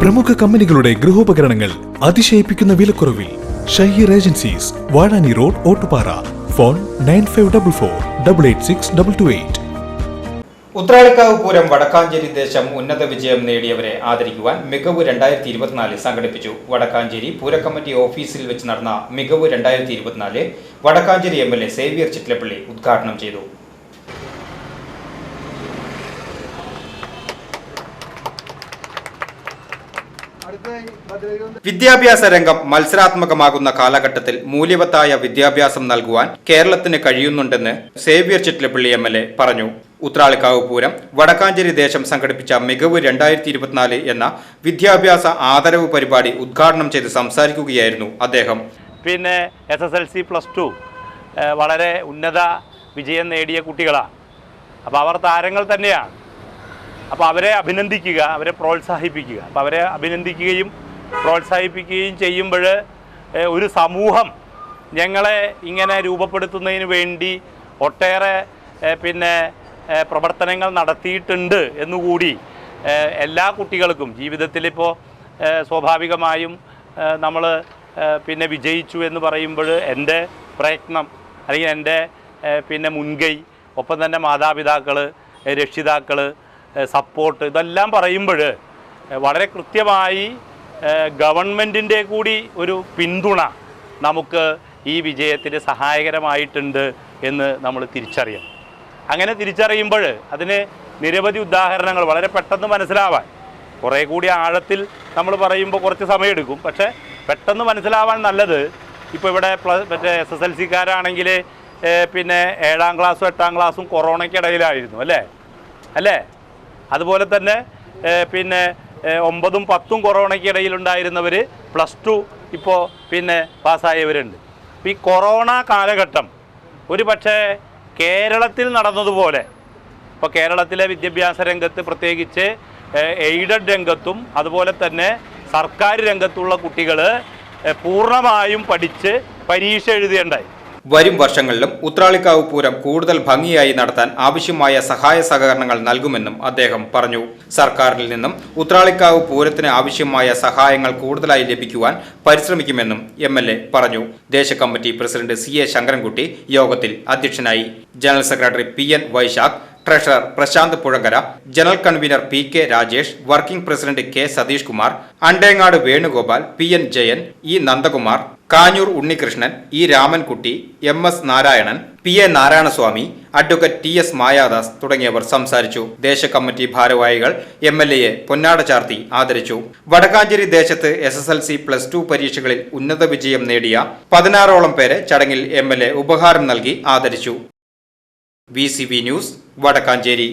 പ്രമുഖ കമ്പനികളുടെ ഗൃഹോപകരണങ്ങൾ അതിശയിപ്പിക്കുന്ന വിലക്കുറവിൽ Shaheer agencies Vazhani road Ottupara. Phone nine five double four double eight six double two eight. Uthralikkavu Pooram Vadakkanchery ദേശം ഉന്നത വിജയം നേടിയവരെ ആദരിക്കുവാൻ മികവ് രണ്ടായിരത്തി ഇരുപത്തിനാല് സംഘടിപ്പിച്ചു. വടക്കാഞ്ചേരി പൂരക്കമ്മിറ്റി ഓഫീസിൽ വെച്ച് നടന്ന മികവ് രണ്ടായിരത്തി ഇരുപത്തിനാല് Vadakkanchery M L A Xavier Chittilappilly ഉദ്ഘാടനം ചെയ്തു. വിദ്യാഭ്യാസ രംഗം മത്സരാത്മകമാകുന്ന കാലഘട്ടത്തിൽ മൂല്യവത്തായ വിദ്യാഭ്യാസം നൽകുവാൻ കേരളത്തിന് കഴിയുന്നുണ്ടെന്ന് Xavier Chittilappilly M L A പറഞ്ഞു. ഉത്രാളിക്കാവ് പൂരം വടക്കാഞ്ചേരി ദേശം സംഘടിപ്പിച്ച മികവ് രണ്ടായിരത്തി ഇരുപത്തിനാല് എന്ന വിദ്യാഭ്യാസ ആദരവ് പരിപാടി ഉദ്ഘാടനം ചെയ്ത് സംസാരിക്കുകയായിരുന്നു അദ്ദേഹം. പിന്നെ S S L C plus two വളരെ ഉന്നത വിജയം നേടിയ കുട്ടികളാണ് അപ്പോൾ അവർ താരങ്ങൾ തന്നെയാണ്. അപ്പോൾ അവരെ അഭിനന്ദിക്കുക അവരെ പ്രോത്സാഹിപ്പിക്കുക. അപ്പോൾ അവരെ അഭിനന്ദിക്കുകയും പ്രോത്സാഹിപ്പിക്കുകയും ചെയ്യുമ്പോൾ ഒരു സമൂഹം ഞങ്ങളെ ഇങ്ങനെ രൂപപ്പെടുത്തുന്നതിന് വേണ്ടി ഒട്ടേറെ പിന്നെ പ്രവർത്തനങ്ങൾ നടത്തിയിട്ടുണ്ട് എന്നുകൂടി എല്ലാ കുട്ടികൾക്കും ജീവിതത്തിലിപ്പോൾ സ്വാഭാവികമായും നമ്മൾ പിന്നെ വിജയിച്ചു എന്ന് പറയുമ്പോൾ എന്റെ പ്രയത്നം അല്ലെങ്കിൽ എന്റെ പിന്നെ മുൻകൈ ഒപ്പം തന്നെ മാതാപിതാക്കൾ രക്ഷിതാക്കൾ സപ്പോർട്ട് ഇതെല്ലാം പറയുമ്പോൾ വളരെ കൃത്യമായി ഗവൺമെന്റിന്റെ കൂടി ഒരു പിന്തുണ നമുക്ക് ഈ വിജയത്തിന് സഹായകരമായിട്ടുണ്ട് എന്ന് നമ്മൾ തിരിച്ചറിയാം അങ്ങനെ തിരിച്ചറിയുമ്പോൾ അതിന് നിരവധി ഉദാഹരണങ്ങൾ വളരെ പെട്ടെന്ന് മനസ്സിലാവാൻ കുറേ കൂടി ആഴത്തിൽ നമ്മൾ പറയുമ്പോൾ കുറച്ച് സമയമെടുക്കും. പക്ഷേ പെട്ടെന്ന് മനസ്സിലാവാൻ നല്ലത് ഇപ്പോൾ ഇവിടെ പ്ലസ് മറ്റേ എസ് എസ് എൽ സിക്കാരാണെങ്കിൽ പിന്നെ ഏഴാം ക്ലാസ്സും എട്ടാം ക്ലാസ്സും കൊറോണയ്ക്കിടയിലായിരുന്നു അല്ലേ? അല്ലേ? അതുപോലെ തന്നെ പിന്നെ ഒമ്പതും പത്തും കൊറോണയ്ക്കിടയിലുണ്ടായിരുന്നവർ പ്ലസ് ടു ഇപ്പോൾ പിന്നെ പാസ്സായവരുണ്ട്. ഈ കൊറോണ കാലഘട്ടം ഒരു പക്ഷേ കേരളത്തിൽ നടന്നതുപോലെ ഇപ്പോൾ കേരളത്തിലെ വിദ്യാഭ്യാസ രംഗത്ത് പ്രത്യേകിച്ച് എയ്ഡഡ് രംഗത്തും അതുപോലെ തന്നെ സർക്കാർ രംഗത്തുള്ള കുട്ടികൾ പൂർണമായും പഠിച്ച് പരീക്ഷ എഴുതിയുണ്ടായി വരും വർഷങ്ങളിലും ഉത്രാളിക്കാവ് പൂരം കൂടുതൽ ഭംഗിയായി നടത്താൻ ആവശ്യമായ സഹായ സഹകരണങ്ങൾ നൽകുമെന്നും അദ്ദേഹം പറഞ്ഞു. സർക്കാരിൽ നിന്നും ഉത്രാളിക്കാവ് പൂരത്തിന് ആവശ്യമായ സഹായങ്ങൾ കൂടുതലായി ലഭിക്കുവാൻ പരിശ്രമിക്കുമെന്നും എം പറഞ്ഞു. ദേശകമ്മിറ്റി പ്രസിഡന്റ് സി എ ശങ്കരൻകുട്ടി യോഗത്തിൽ അധ്യക്ഷനായി. General secretary P N Vaishakh treasurer Prasanth Puzhankara general convener P K Rajesh working president K Satheesh Kumar Andengad Venugopal P N Jayan E Nandakumar Kanjoor Unnikrishnan E Ramankutty M S Narayanan P A Narayanaswamy advocate T S Mayadas തുടങ്ങിയവർ സംസാരിച്ചു. ദേശകമ്മിറ്റി ഭാരവാഹികൾ M L എയെ പൊന്നാട ചാർത്തി ആദരിച്ചു. വടക്കാഞ്ചേരി ദേശത്ത് S S L C plus two പരീക്ഷകളിൽ ഉന്നത വിജയം നേടിയ പതിനാറോളം പേരെ ചടങ്ങിൽ എം എൽ എ ഉപഹാരം നൽകി ആദരിച്ചു. V C B news Vadakkanchery.